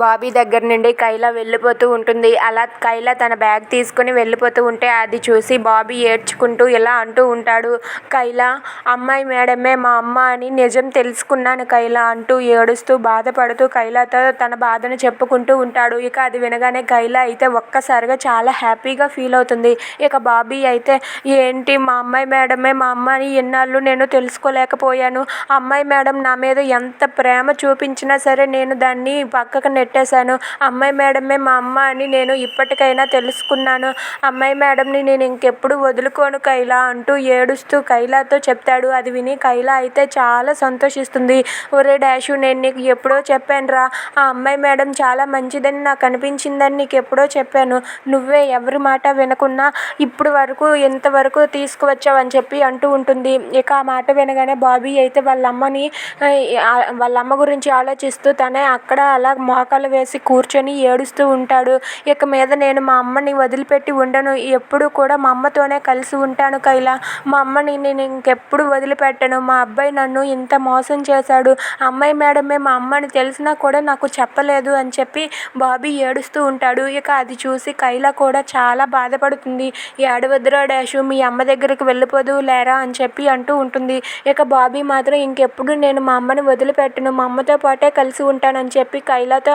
బాబీ దగ్గర నుండి కైలా వెళ్ళిపోతూ ఉంటుంది. అలా కైలా తన బ్యాగ్ తీసుకుని వెళ్ళిపోతూ ఉంటే అది చూసి బాబీ ఏడ్చుకుంటూ ఇలా అంటూ ఉంటాడు. కైలా అమ్మాయి మేడమే మా అమ్మ అని నిజం తెలుసుకున్నాను కైలా అంటూ ఏడుస్తూ బాధపడుతూ కైలాతో తన బాధను చెప్పుకుంటూ ఉంటాడు. ఇక అది వినగానే కైలా అయితే ఒక్కసారిగా చాలా హ్యాపీగా ఫీల్ అవుతుంది. ఇక బాబీ అయితే ఏంటి మా అమ్మాయి మేడమే మా అమ్మ అని ఎన్నాళ్ళు నేను తెలుసుకోలేకపోయాను. అమ్మాయి మేడం నా మీద ఎంత ప్రేమ చూపించినా సరే నేను దాన్ని పక్కకు పెట్టేశాను. అమ్మాయి మేడమే మా అమ్మ అని నేను ఇప్పటికైనా తెలుసుకున్నాను. అమ్మాయి మేడంని నేను ఇంకెప్పుడు వదులుకోను కైలా అంటూ ఏడుస్తూ కైలాతో చెప్తాడు. అది విని కైలా అయితే చాలా సంతోషిస్తుంది. ఒరే డాషు నేను నీకు ఎప్పుడో చెప్పానురా. ఆ అమ్మాయి మేడం చాలా మంచిదని నాకు అనిపించిందని నీకు ఎప్పుడో చెప్పాను. నువ్వే ఎవరి మాట వినకున్నా ఇప్పుడు వరకు ఇంతవరకు తీసుకువచ్చావని చెప్పి అంటూ ఉంటుంది. ఇక ఆ మాట వినగానే బాబీ అయితే వాళ్ళ అమ్మని వాళ్ళ అమ్మ గురించి ఆలోచిస్తూ తనే అక్కడ అలా మోకాలు వేసి కూర్చొని ఏడుస్తూ ఉంటాడు. ఇక మీద నేను మా అమ్మని వదిలిపెట్టి ఉండను. ఎప్పుడు కూడా మా అమ్మతోనే కలిసి ఉంటాను కైలా. మా అమ్మని నేను ఇంకెప్పుడు వదిలిపెట్టను. మా అబ్బాయి నన్ను ఇంత మోసం చేశాడు. అమ్మాయి మేడమే మా అమ్మని తెలిసినా కూడా నాకు చెప్పలేదు అని చెప్పి బాబీ ఏడుస్తూ ఉంటాడు. ఇక అది చూసి కైలా కూడా చాలా బాధపడుతుంది. ఏడవద్దురా డాషు మీ అమ్మ దగ్గరికి వెళ్ళిపోదు లేరా అని చెప్పి అంటూ ఉంటుంది. ఇక బాబీ మాత్రం ఇంకెప్పుడు నేను మా అమ్మని వదిలిపెట్టను. మా అమ్మతో పాటే కలిసి ఉంటానని చెప్పి కైలాతో